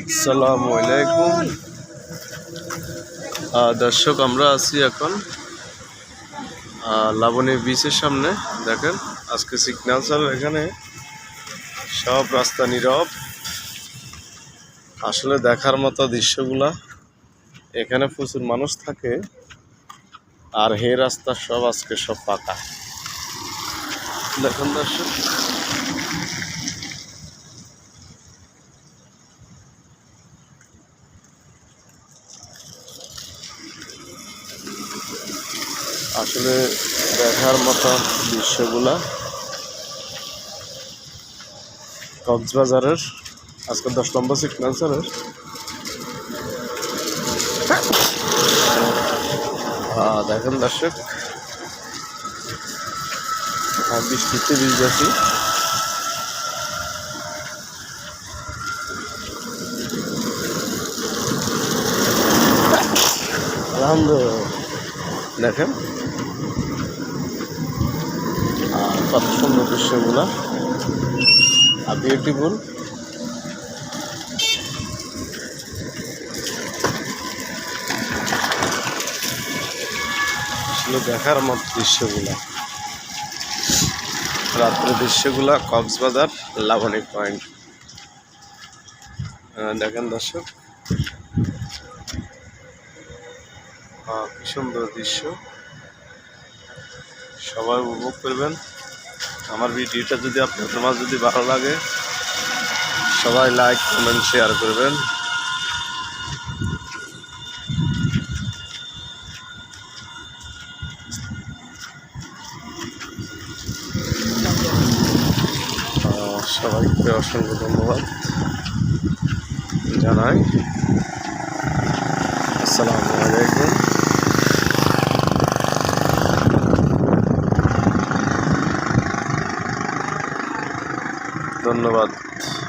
আসসালামু আলাইকুম। দর্শক, আমরা আছি এখন লাবণী বিচের সামনে। দেখেন, আজকে সিগন্যাল ছাড়া এখানে সব রাস্তা নীরব। আসলে দেখার মতো দৃশ্যগুলা এখানে প্রচুর মানুষ থাকে, আর হে রাস্তা সব আজকে সব পাকা। দেখুন দর্শক আসলে দেখার মতো দৃশ্যগুলা কক্সবাজারের, আজকে দশ নম্বর সিগন্যালসারের হ্যাঁ দেখেন দর্শক। হ্যাঁ বৃষ্টিতে ভিজেছি। আলহামদুলিল্লাহ। দেখেন আর কত সুন্দর দৃশ্যগুলা। আর বিউটিফুল দেখার মতো দৃশ্যগুলা। রাত্রে দৃশ্যগুলা কক্সবাজার লাবণী পয়েন্ট দেখেন দর্শক। কি সুন্দর দৃশ্য। সবাই উপভোগ করবেন। আমার ভিডিওটা যদি আপনাদের মাঝে যদি ভালো লাগে, সবাই লাইক কমেন্ট শেয়ার করবেন। সবাইকে অসংখ্য ধন্যবাদ জানাই। আসসালামু আলাইকুম। ধন্যবাদ।